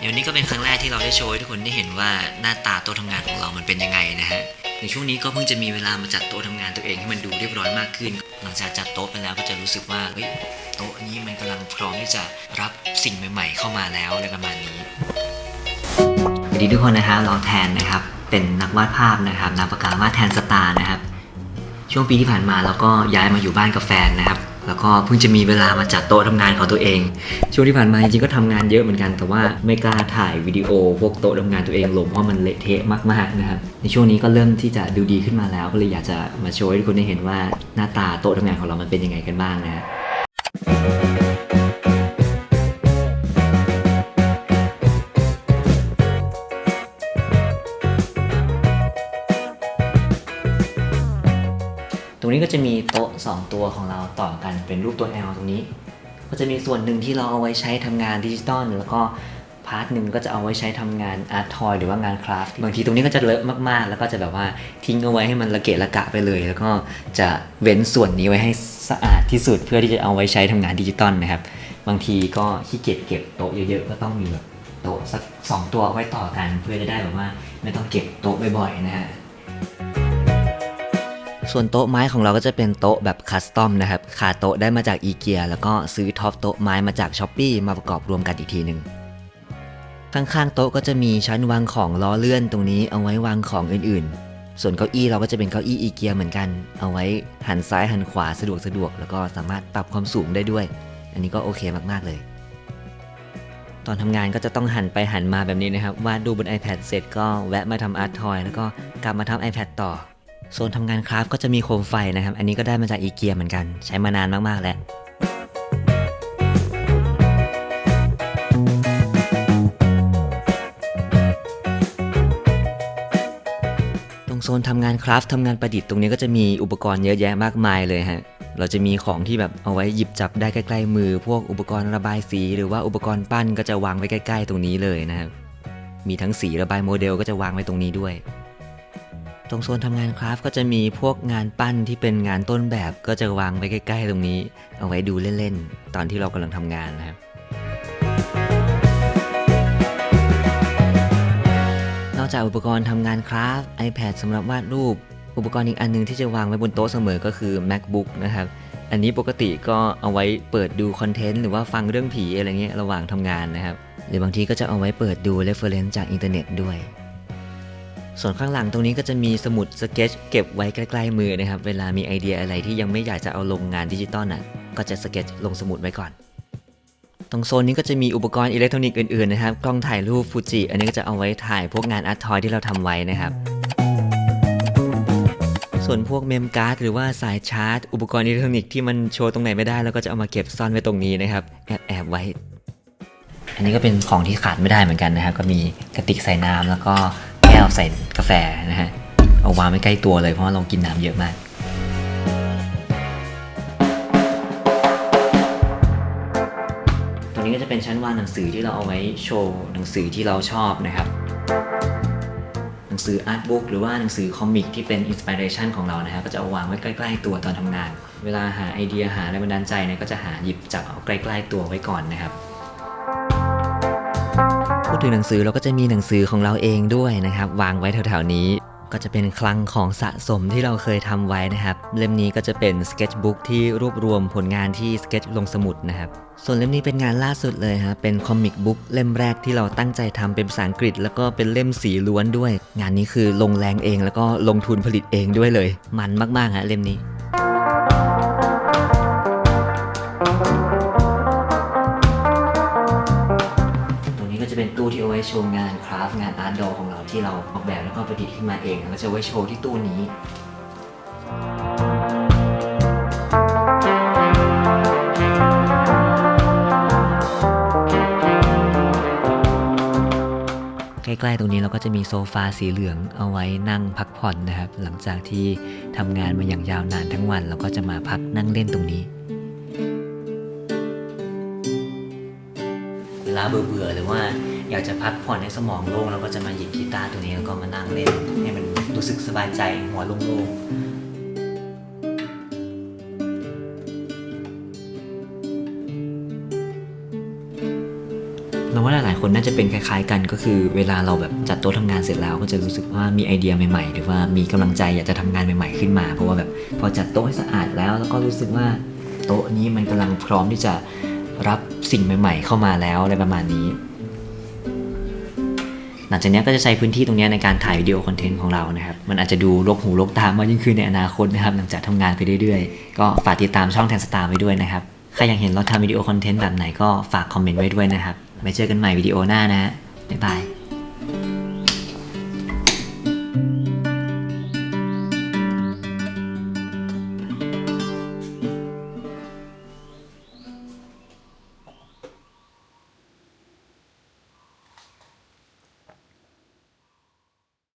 เดี๋ยวนี้ก็เป็นครั้งแรกที่เราได้โชว์ให้ทุกคนได้เห็นว่าหน้าตาโต๊ะทำงานของเรามันเป็นยังไงนะฮะในช่วงนี้ก็เพิ่งจะมีเวลามาจัดโต๊ะทำงานตัวเองให้มันดูเรียบร้อยมากขึ้น หลังจากจัดโต๊ะไปแล้วก็จะรู้สึกว่าเฮ้ยโต๊ะนี้มันกำลังพร้อมที่จะรับสิ่งใหม่ ๆ เข้ามาแล้วอะไรประมาณนี้สวัสดีทุกคนนะครับเราแทนนะครับเป็นนักวาดภาพนะครับนามปากกาวาดแทนสตาร์นะครับช่วงปีที่ผ่านมาเราก็ย้ายมาอยู่บ้านกับแฟนนะครับ แล้วก็เพิ่งจะมีเวลามาจัดโต๊ะทำงานของตัวเอง ช่วงที่ผ่านมาจริงๆก็ทำงานเยอะเหมือนกันแต่ว่าไม่กล้าถ่ายวิดีโอ พวกโต๊ะทำงานตัวเองลงเพราะมันเละเทะมากๆนะครับในช่วงนี้ก็เริ่มที่จะดูดีขึ้นมาแล้ว ก็เลยอยากจะมาโชว์ให้ทุกคนได้เห็นว่าหน้าตาโต๊ะทำงานของเรามันเป็นยังไงกันบ้างนะ นี้ก็จะมีโต๊ะ 2 ตัวของเราต่อกันเป็นรูปตัว L ตรงนี้ ก็จะมีส่วนหนึ่งที่เราเอาไว้ใช้ทำงานดิจิตอลแล้วก็พาร์ทหนึ่งก็จะเอาไว้ใช้ทำงานอาร์ตทอยหรือว่างานคราฟต์บางทีตรงนี้ก็จะเลอะมากๆ แล้วก็จะแบบว่าทิ้งเอาไว้ให้มันระเกะระกะไปเลย แล้วก็จะเว้นส่วนนี้ไว้ให้สะอาดที่สุดเพื่อที่จะเอาไว้ใช้ทำงานดิจิตอลนะครับ บางทีก็ขี้เกียจเก็บโต๊ะเยอะๆก็ต้องมีแบบโต๊ะสักสองตัวไว้ต่อกัน เพื่อจะได้แบบว่าไม่ต้องเก็บโต๊ะบ่อยๆนะฮะ ส่วนโต๊ะไม้ของเราก็จะเป็นโต๊ะแบบคัสตอมนะครับขาโต๊ะได้มาจากอีเกียแล้วก็ซื้อท็อปโต๊ะไม้มาจากช้อปปีมาประกอบรวมกันอีกทีหนึ่งข้างๆโต๊ะก็จะมีชั้นวางของล้อเลื่อนตรงนี้เอาไว้วางของอื่นๆ ส่วนเก้าอี้เราก็จะเป็นเก้าอี้อีเกียเหมือนกัน เอาไว้หันซ้ายหันขวาสะดวกสะดวกแล้วก็สามารถปรับความสูงได้ด้วย อันนี้ก็โอเคมากๆเลย ตอนทำงานก็จะต้องหันไปหันมาแบบนี้นะครับวาดดูบน iPad เสร็จก็แวะมาทำอาร์ตทอยแล้วก็กลับมาทำ iPad ต่อ โซนทำงานคราฟต์ก็จะมีโคมไฟนะครับ อันนี้ก็ได้มาจากอีเกียเหมือนกัน ใช้มานานมากๆแล้วตรงโซนทำงานคราฟต์ทำงานประดิษฐ์ตรงนี้ก็จะมีอุปกรณ์เยอะแยะมากมายเลยฮะ เราจะมีของที่แบบเอาไว้หยิบจับได้ใกล้ๆมือ พวกอุปกรณ์ระบายสี หรือว่าอุปกรณ์ปั้นก็จะวางไว้ใกล้ ๆ ตรงนี้เลยนะครับ มีทั้งสีระบายโมเดลก็จะวางไว้ตรงนี้ด้วย ตรงโซนทำงานคราฟก็จะมีพวกงานปั้นที่เป็นงานต้นแบบก็จะวางไว้ใกล้ๆตรงนี้ เอาไว้ดูเล่นๆ ตอนที่เรากำลังทำงานนะครับ นอกจากอุปกรณ์ทำงานคราฟ iPad สำหรับวาดรูป อุปกรณ์อีกอันหนึงที่จะวางไว้บนโต๊ะเสมอก็คือ MacBook นะครับ อันนี้ปกติก็เอาไว้เปิดดูคอนเทนต์หรือว่าฟังเรื่องผีอะไรเงี้ยระหว่างทำงานนะครับหรือบางทีก็จะเอาไว้เปิดดู reference จากอินเทอร์เน็ตด้วย ส่วนข้างหลังตรงนี้ก็จะมีสมุดสเก็ตเก็บไว้ใกล้ๆมือนะครับ เวลามีไอเดียอะไรที่ยังไม่อยากจะเอาลงงานดิจิตอลน่ะ ก็จะสเก็ตลงสมุดไว้ก่อน ตรงโซนนี้ก็จะมีอุปกรณ์อิเล็กทรอนิกส์อื่นๆนะครับ กล้องถ่ายรูปฟูจิ อันนี้ก็จะเอาไว้ถ่ายพวกงานอาร์ตทอยที่เราทำไว้นะครับ ส่วนพวกเมมการ์ดหรือว่าสายชาร์จ อุปกรณ์อิเล็กทรอนิกส์ที่มันโชว์ตรงไหนไม่ได้แล้วก็จะเอามาเก็บซ่อนไว้ตรงนี้นะครับ แอบแอบไว้ อันนี้ก็เป็นของที่ขาดไม่ได้เหมือนกันนะครับ ก็มีกระติกใส่น้ำแล้วก็ แก้วใส่กาแฟนะฮะ เอาวางไว้ใกล้ตัวเลยเพราะว่าเรากินน้ำเยอะมาก ตรงนี้ก็จะเป็นชั้นวางหนังสือที่เราเอาไว้โชว์หนังสือที่เราชอบนะครับ หนังสืออาร์ตบุ๊กหรือว่าหนังสือคอมิกที่เป็นอินสปิเรชันของเรานะครับก็จะเอาวางไว้ใกล้ๆตัวตอนทำงาน เวลาหาไอเดียหาแรงบันดาลใจเนี่ยก็จะหาหยิบจับเอาใกล้ ๆ ตัวไว้ก่อนนะครับ พูดถึงหนังสือเราก็จะมีหนังสือของเราเองด้วยนะครับ วางไว้แถวๆนี้ก็จะเป็นคลังของสะสมที่เราเคยทำไว้นะครับ เล่มนี้ก็จะเป็นสเก็ตบุ๊กที่รวบรวมผลงานที่สเก็ตลงสมุดนะครับ ส่วนเล่มนี้เป็นงานล่าสุดเลยฮะเป็นคอมิกบุ๊กเล่มแรกที่เราตั้งใจทำเป็นภาษาอังกฤษ แล้วก็เป็นเล่มสีล้วนด้วย งานนี้คือลงแรงเองแล้วก็ลงทุนผลิตเองด้วยเลย มันมากๆฮะเล่มนี้ เป็นตู้ที่เอาไว้โชว์งานคราฟงานอาร์ตดอของเราที่เราออกแบบแล้วก็ประดิษฐ์ขึ้นมาเองแล้วก็จะไว้โชว์ที่ตู้นี้ใกล้ๆตรงนี้เราก็จะมีโซฟาสีเหลืองเอาไว้นั่งพักผ่อนนะครับ หลังจากที่ทำงานมาอย่างยาวนานทั้งวัน เราก็จะมาพักนั่งเล่นตรงนี้ เวลาเบื่อๆหรือว่า อยากจะพักผ่อนให้สมองโล่งเราก็จะมาหยิบกีตาร์ตัวนี้แล้วก็มานั่งเล่นให้มันรู้สึกสบายใจหัวโล่งๆเราว่าหลายๆคนน่าจะเป็นคล้ายๆกันก็คือเวลาเราแบบจัดโต๊ะทำงานเสร็จแล้วก็จะรู้สึกว่ามีไอเดียใหม่ๆ หรือว่ามีกำลังใจอยากจะทำงานใหม่ๆขึ้นมา เพราะว่าแบบพอจัดโต๊ะให้สะอาดแล้ว แล้วก็รู้สึกว่าโต๊ะนี้มันกำลังพร้อมที่จะรับสิ่งใหม่ ๆ เข้ามาแล้วอะไรประมาณนี้ หลังจากนี้ก็จะใช้พื้นที่ตรงนี้ในการถ่ายวิดีโอคอนเทนต์ของเรานะครับ มันอาจจะดูลกหูลกตามากยิ่งขึ้นในอนาคตนะครับ หลังจากทำงานไปเรื่อยๆ ก็ฝากติดตามช่องแทนสตาร์ไว้ด้วยนะครับ ใครอยากเห็นเราทำวิดีโอคอนเทนต์แบบไหนก็ฝากคอมเมนต์ไว้ด้วยนะครับไว้เจอกันใหม่วิดีโอหน้านะบ๊ายบาย